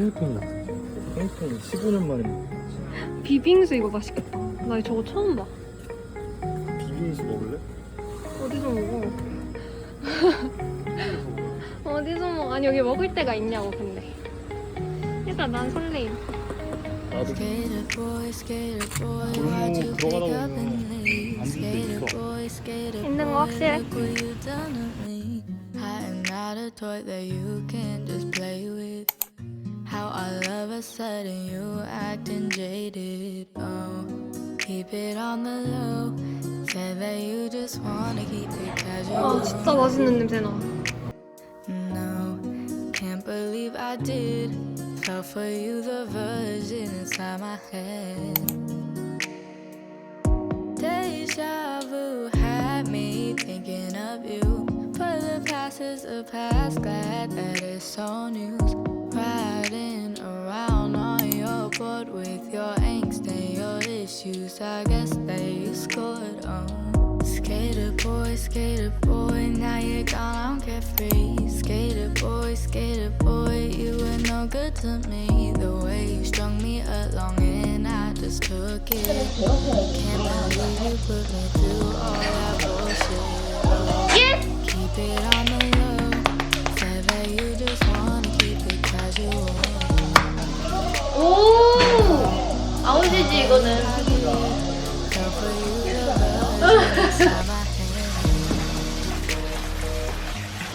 태우통 땡통 15년 만에 비빙수 이거 맛있겠다. 나 저거 처음 봐. 비빔수 먹을래? 어디서 먹어? 어디서 먹어? 아니 여기 먹을 데가 있냐고 근데. 일단 난 설레임. 나도 Skater boy, skater boy, 골목 why'd you 들어가다 pick up 보면 and leave? 앉을 데 Skater 있어. boy, skater 있는 거 확실해? look what you done to me. I am not a toy that you can just play with. How all of a sudden you acting jaded. Oh, keep it on the low. Say that you just wanna keep it casual. 아 진짜 맛있는 냄새 나. No, can't believe I did. Fell for you, the version inside my head. Deja vu had me thinking of you. But the past is the past, glad that it's all news. Riding around on your board with your angst and your issues. I guess they scored on. Skater boy, skater boy, now you're gone, I'm carefree. Skater boy, skater boy, you were no good to me. The way you strung me along and I just took it. Can't believe you put me through all that bullshit. Yes! Keep it on 이거는.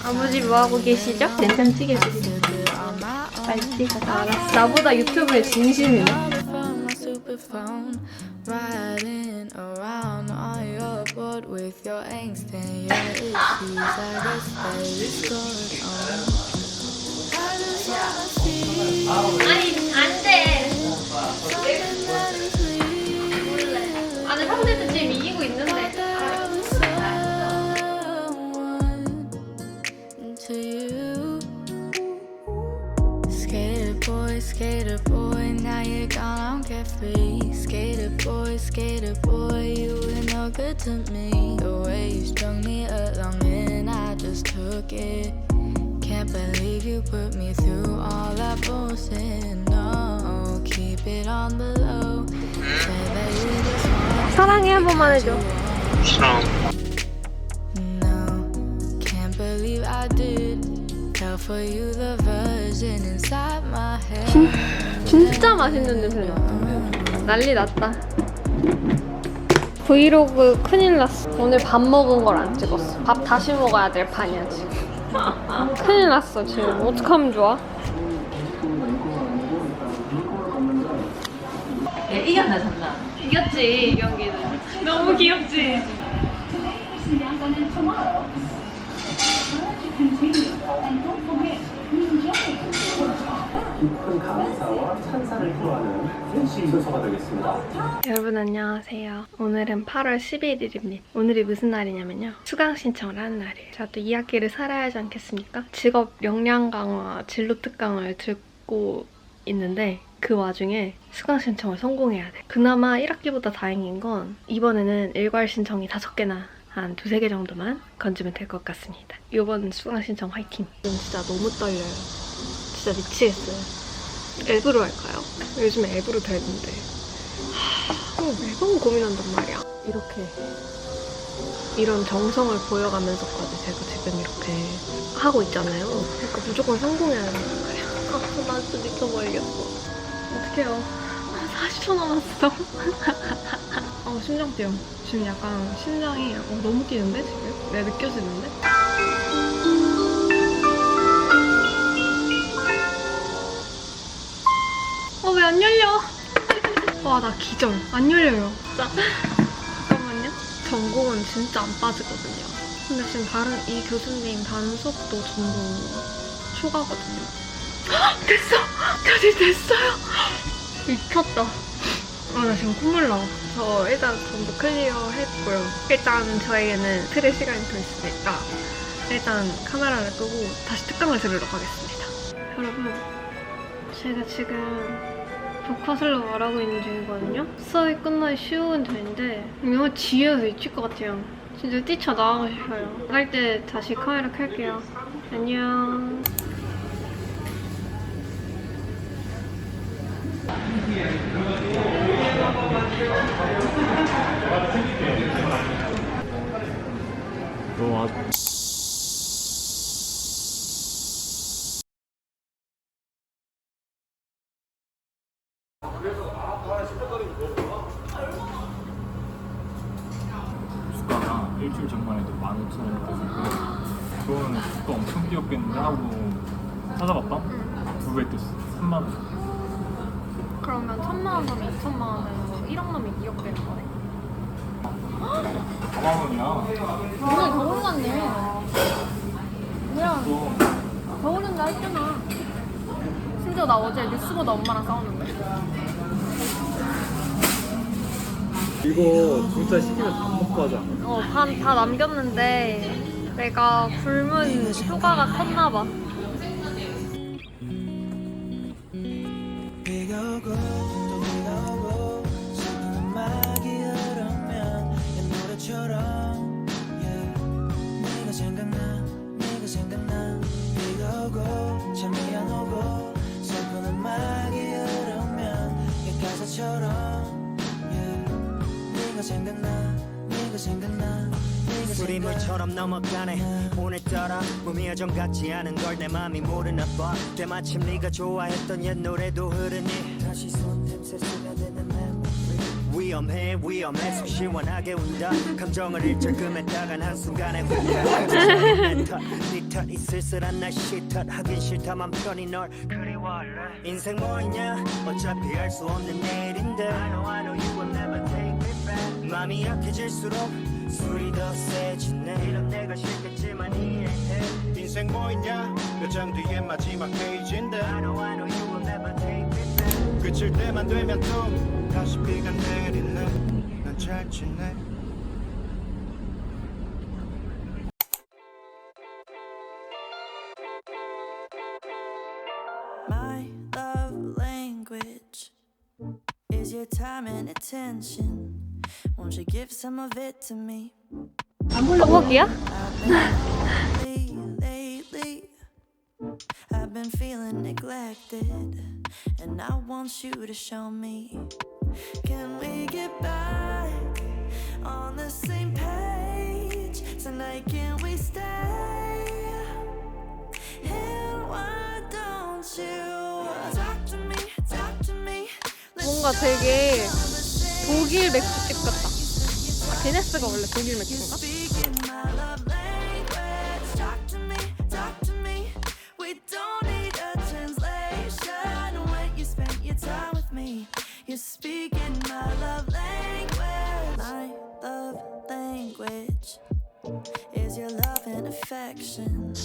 아버지 뭐 하고 계시죠? 된장찌개? 알았어. 나보다 유튜브에 진심이네. now you're gone, I'm carefree. Skater boy, skater boy, you were no good to me. The way you strung me along and I just took it. Can't believe you put me through all that bullshit. No, keep it on the low. Say that you just want 사랑해 한 번만 해줘. No, can't believe I did. Fell for you, the version inside my head. 진짜 맛있는 냄새 나. 난리 났다. 브이로그 큰일 났어. 오늘 밥 먹은 걸 안 찍었어. 밥 다시 먹어야 될 판이야 지금. 큰일 났어 지금. 어떡하면 좋아? 예, 이겼나 졌나? 이겼지 이 경기는. 너무 귀엽지. 깊은 감사와 찬사를 표하는 펜시 순서가 되겠습니다. 여러분 안녕하세요. 오늘은 8월 11일입니다. 오늘이 무슨 날이냐면요. 수강 신청을 하는 날이에요. 제가 또 2학기를 살아야 하지 않겠습니까? 직업 역량 강화, 진로 특강을 듣고 있는데 그 와중에 수강 신청을 성공해야 돼. 그나마 1학기보다 다행인 건 이번에는 일괄 신청이 5개나 한 두세 개 정도만 건지면 될 것 같습니다. 이번 수강 신청 화이팅! 진짜 너무 떨려요. 진짜 미치겠어요. 앱으로 할까요? 요즘에 앱으로 되는데 하, 매번 고민한단 말이야. 이렇게 이런 정성을 보여가면서까지 제가 지금 이렇게 하고 있잖아요. 그러니까 무조건 성공해야 된단 말이야. 아, 나 진짜 미쳐버리겠어. 어떡해요. 아, 40초 남았어. 어, 심장 뛰어. 지금 약간 심장이 어, 너무 뛰는데 지금? 내 느껴지는데? 왜 안 열려? 와, 나 기절. 안 열려요. 진짜. 잠깐만요. 전공은 진짜 안 빠지거든요. 근데 지금 다른 이 교수님 다른 수업도 전부 초과거든요. 헉, 됐어! 교수 됐어요! 미쳤다. 아, 나 지금 콧물 나. 저 일단 전부 클리어 했고요. 일단 저에게는 틀의 시간이 더 있으니까 일단 카메라를 끄고 다시 특강을 들으러 가겠습니다. 여러분, 제가 지금 독화슬로 말하고 있는 중이거든요. 수업이 끝나기 15분 전인데 이거 지혜에서 미칠 것 같아요. 진짜 뛰쳐나가고 싶어요. 갈때 다시 카메라 켤게요. 안녕. 일주일 전만 해도 15,000원이었고 그거는 주가 엄청 뛰었겠는데 하고 찾아봤다? 두 배 뛰었어 3만 원 그러면 천만 원 넘으면 2천만 원에서 1억 넘으면 2억 되는 거네. 4만 원이야 오늘 더 올랐네. 뭐야, 또 더 오른다 했잖아. 심지어 나 어제 뉴스보다 엄마랑 싸웠는데. 이거 진짜 시키면 다 먹고 하자 어, 반 다 남겼는데 내가 굶은 효과가 컸나 봐. 비가 생각나 네가 생각나 네가 술이 생각나. 물처럼 넘어가네. 오늘따라 몸이 여전 같지 않은 걸 내 맘이 모르나 봐. 때마침 네가 좋아했던 옛 노래도 흐르니 다시 손 냄새 스며드는 memory. 위험해 위험해. 속 시원하게 운다. 감정을 일절 금했다간 한순간에 혼자 네탓 이 쓸쓸한 날씨 탓 하긴 싫다만 편히 널 그리워할래. 인생 뭐 있냐? 어차피 할수 없는 내일인데. I know I know you will never 마음이 약해질수록 술이 더 세지네 이런 내가 싫겠지만 이해해 인생 뭐 있냐 몇 장 뒤에 마지막 페이지인데 I know I know you will never take me back 그칠 때만 되면 또 다시 비가 내리네 난 잘 지내 time and attention. Won't you give some of it to me? 소고기야? Lately, lately, I've been feeling neglected, and I want you to show me. Can we get back on the same page tonight? Can we stay? And why don't you talk to me, talk to me? Let's 뭔가 되게 독일 맥주집 같다. 아, 베네스가 원래 독일 맥주인가?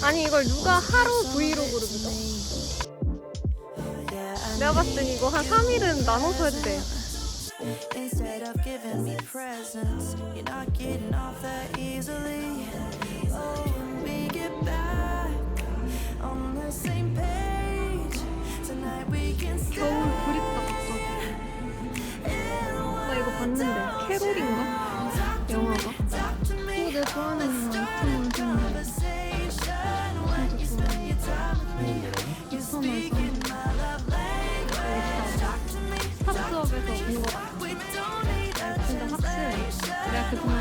아니 이걸 누가 하루 브이로그로 보죠? 내가 봤을 땐 이거 한 3일은 나눠서 돼. Instead of giving me presents, you're not getting off that easily. Oh, when we get back on the same page, tonight we can stay. 겨울 그립다 봤어. 나 이거 봤는데 캐롤인가? 영화가? 어, 내가 좋아하는 영화. Good night.